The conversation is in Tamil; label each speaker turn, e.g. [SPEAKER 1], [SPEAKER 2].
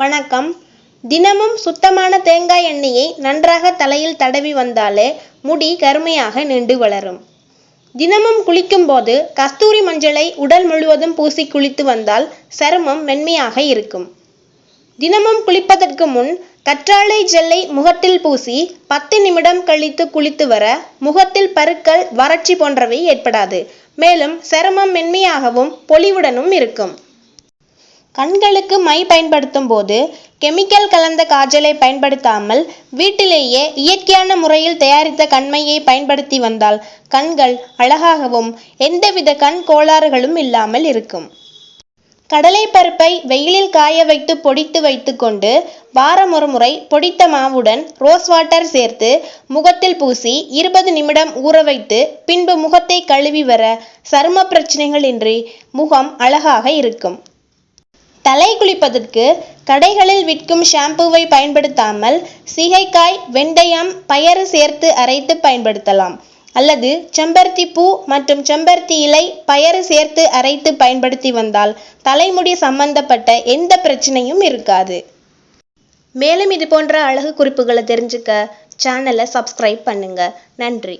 [SPEAKER 1] வணக்கம். தினமும் சுத்தமான தேங்காய் எண்ணெயை நன்றாக தலையில் தடவி வந்தாலே முடி கருமையாக நின்று வளரும். தினமும் குளிக்கும்போது கஸ்தூரி மஞ்சளை உடல் முழுவதும் பூசி குளித்து வந்தால் சருமம் மென்மையாக இருக்கும். தினமும் குளிப்பதற்கு முன் கற்றாழை ஜெல்லை முகத்தில் பூசி பத்து நிமிடம் கழித்து குளித்து வர முகத்தில் பருக்கள் வறட்சி போன்றவை ஏற்படாது. மேலும் சருமம் மென்மையாகவும் பொலிவுடனும் இருக்கும். கண்களுக்கு மை பயன்படுத்தும் போது கெமிக்கல் கலந்த காஜலை பயன்படுத்தாமல் வீட்டிலேயே இயற்கையான முறையில் தயாரித்த கண்மையை பயன்படுத்தி வந்தால் கண்கள் அழகாகவும் எந்தவித கண் கோளாறுகளும் இல்லாமல் இருக்கும். கடலை பருப்பை வெயிலில் காய வைத்து பொடித்து வைத்துக்கொண்டு வாரம் ஒரு முறை பொடித்த மாவுடன் ரோஸ் வாட்டர் சேர்த்து முகத்தில் பூசி இருபது நிமிடம் ஊற வைத்து பின்பு முகத்தை கழுவி வர சரும பிரச்சனைகள் இன்றி முகம் அழகாக இருக்கும். தலை குளிப்பதற்கு கடைகளில் விற்கும் ஷாம்புவை பயன்படுத்தாமல் சீகைக்காய் வெந்தயம் பயறு சேர்த்து அரைத்து பயன்படுத்தலாம். அல்லது செம்பருத்தி பூ மற்றும் செம்பருத்தி இலை பயறு சேர்த்து அரைத்து பயன்படுத்தி வந்தால் தலைமுடி சம்பந்தப்பட்ட எந்த பிரச்சனையும் இருக்காது. மேலும் இது போன்ற அழகு குறிப்புகளை தெரிஞ்சுக்க சேனலை சப்ஸ்கிரைப் பண்ணுங்க. நன்றி.